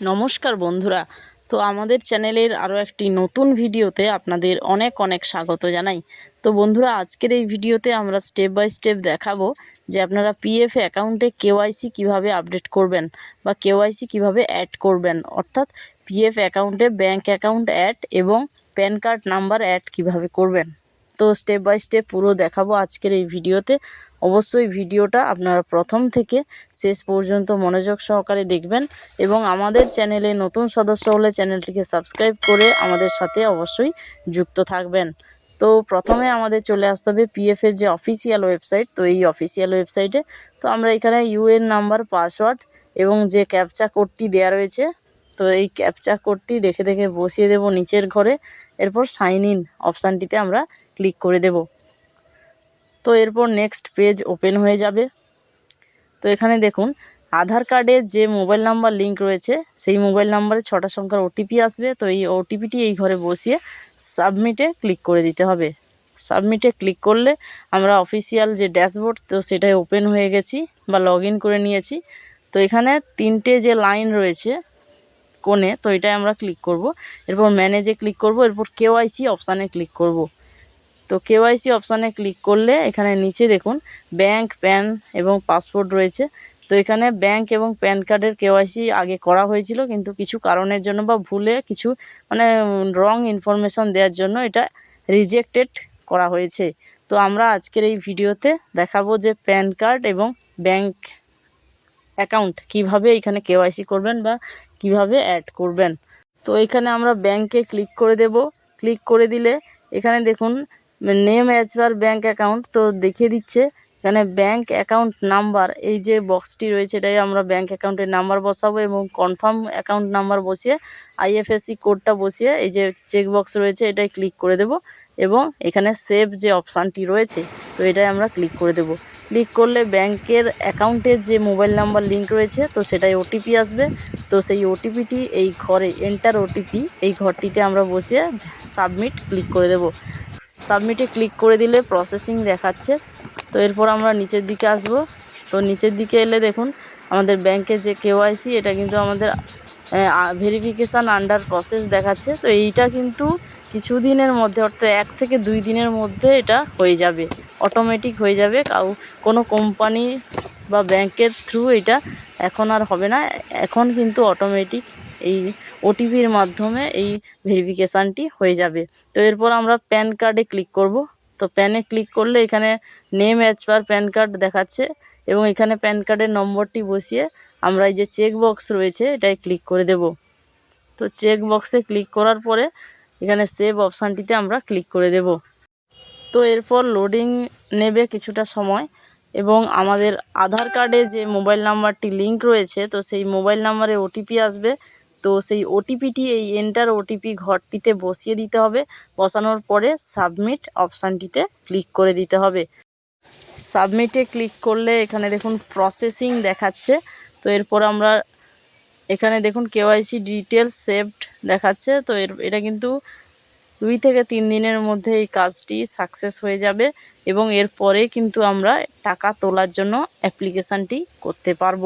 নমস্কার বন্ধুরা। তো আমাদের চ্যানেলের আরও একটি নতুন ভিডিওতে আপনাদের অনেক অনেক স্বাগত জানাই। তো বন্ধুরা, আজকের এই ভিডিওতে আমরা স্টেপ বাই স্টেপ দেখাবো যে আপনারা পিএফ অ্যাকাউন্টে কেওয়াইসি কীভাবে আপডেট করবেন বা কেওয়াইসি কীভাবে অ্যাড করবেন। অর্থাৎ পিএফ অ্যাকাউন্টে ব্যাংক অ্যাকাউন্ট অ্যাড এবং প্যান কার্ড নাম্বার অ্যাড কীভাবে করবেন। তো স্টেপ বাই স্টেপ পুরো দেখাবো আজকের এই ভিডিওতে। অবশ্যই ভিডিওটা আপনারা প্রথম থেকে শেষ পর্যন্ত মনোযোগ সহকারে দেখবেন এবং আমাদের চ্যানেলে নতুন সদস্য হলে চ্যানেলটিকে সাবস্ক্রাইব করে আমাদের সাথে অবশ্যই যুক্ত থাকবেন। তো প্রথমে আমাদের চলে আসতে হবে পিএফের যে অফিসিয়াল ওয়েবসাইট তো এই অফিসিয়াল ওয়েবসাইটে তো আমরা এখানে ইউএন নাম্বার পাসওয়ার্ড এবং যে ক্যাপচা কোডটি দেওয়া রয়েছে, তো এই ক্যাপচা কোডটি দেখে দেখে বসিয়ে দেব নিচের ঘরে। এরপর সাইন ইন অপশানটিতে আমরা ক্লিক করে দেব। তো এরপর নেক্সট পেজ ওপেন হয়ে যাবে। তো এখানে দেখুন, আধার কার্ডের যে মোবাইল নাম্বার লিংক রয়েছে, সেই মোবাইল নাম্বারে ছটা সংখ্যার ওটিপি আসবে। তো এই ওটিপিটি এই ঘরে বসিয়ে সাবমিটে ক্লিক করে দিতে হবে। সাবমিটে ক্লিক করলে আমরা অফিসিয়াল যে ড্যাশবোর্ড তো সেটাই ওপেন হয়ে গেছি বা লগ করে নিয়েছি। তো এখানে তিনটে যে লাইন রয়েছে কোণে, তো এটাই আমরা ক্লিক করব। এরপর ম্যানেজে ক্লিক করব। এরপর কেওয়াইসি অপশানে ক্লিক করব। তো কেওয়াইসি অপশানে ক্লিক করলে এখানে নিচে দেখুন ব্যাংক, প্যান এবং পাসপোর্ট রয়েছে। তো এখানে ব্যাংক এবং প্যান কার্ডের কেওয়াইসি আগে করা হয়েছিল, কিন্তু কিছু কারণের জন্য বা ভুলে কিছু মানে রং ইনফরমেশন দেওয়ার জন্য এটা রিজেক্টেড করা হয়েছে। তো আমরা আজকের এই ভিডিওতে দেখাবো যে প্যান কার্ড এবং ব্যাংক অ্যাকাউন্ট কীভাবে এখানে কেওয়াইসি করবেন বা কীভাবে অ্যাড করবেন। তো এখানে আমরা ব্যাংকে ক্লিক করে দেব। ক্লিক করে দিলে এখানে দেখুন name as per bank account তো দেখিয়ে দিচ্ছে। এখানে ব্যাঙ্ক অ্যাকাউন্ট নাম্বার এই যে বক্সটি রয়েছে এটাই আমরা ব্যাঙ্ক অ্যাকাউন্টের নাম্বার বসাবো এবং কনফার্ম অ্যাকাউন্ট নাম্বার বসিয়ে আইএফএসসি কোডটা বসিয়ে এই যে চেক বক্স রয়েছে এটাই ক্লিক করে দেব এবং এখানে সেভ যে অপশানটি রয়েছে, তো এটাই আমরা ক্লিক করে দেব। ক্লিক করলে ব্যাংকের অ্যাকাউন্টের যে মোবাইল নাম্বার লিঙ্ক রয়েছে, তো সেটাই ওটিপি আসবে। তো সেই ওটিপিটি এই ঘরে এন্টার ওটিপি এই ঘরটিতে আমরা বসিয়ে সাবমিট ক্লিক করে দেব। সাবমিটে ক্লিক করে দিলে প্রসেসিং দেখাচ্ছে। তো এরপর আমরা নিচের দিকে আসব। তো নিচের দিকে এলে দেখুন, আমাদের ব্যাংকের যে কেওয়াইসি এটা কিন্তু আমাদের ভেরিফিকেশান আন্ডার প্রসেস দেখাচ্ছে। তো এইটা কিন্তু কিছু দিনের মধ্যে, অর্থাৎ এক থেকে দুই দিনের মধ্যে এটা হয়ে যাবে। অটোমেটিক হয়ে যাবে। কাউ, কোনো কোম্পানি বা ব্যাংকের থ্রু এটা এখন আর হবে না। এখন কিন্তু অটোমেটিক এই ওটিপির মাধ্যমে এই ভেরিফিকেশানটি হয়ে যাবে। তো এরপর আমরা প্যান কার্ডে ক্লিক করব। তো প্যানে ক্লিক করলে এখানে name as per PAN card দেখাচ্ছে এবং এখানে প্যান কার্ডের নম্বরটি বসিয়ে আমরা এই যে চেক বক্স রয়েছে এটাই ক্লিক করে দেব। তো চেক বক্সে ক্লিক করার পরে এখানে সেভ অপশানটিতে আমরা ক্লিক করে দেব। তো এরপর লোডিং নেবে কিছুটা সময় এবং আমাদের আধার কার্ডে যে মোবাইল নাম্বারটি লিংক রয়েছে, তো সেই মোবাইল নাম্বারে ওটিপি আসবে। তো সেই ওটিপিটি এই এন্টার ওটিপি ঘরটিতে বসিয়ে দিতে হবে। বসানোর পরে সাবমিট অপশানটিতে ক্লিক করে দিতে হবে। সাবমিটে ক্লিক করলে এখানে দেখুন প্রসেসিং দেখাচ্ছে। তো এরপর আমরা এখানে দেখুন কেওয়াইসি ডিটেলস সেভড দেখাচ্ছে। তো এর, এটা কিন্তু দুই থেকে তিন দিনের মধ্যে এই কাজটি সাকসেস হয়ে যাবে এবং এরপরে কিন্তু আমরা টাকা তোলার জন্য অ্যাপ্লিকেশানটি করতে পারব।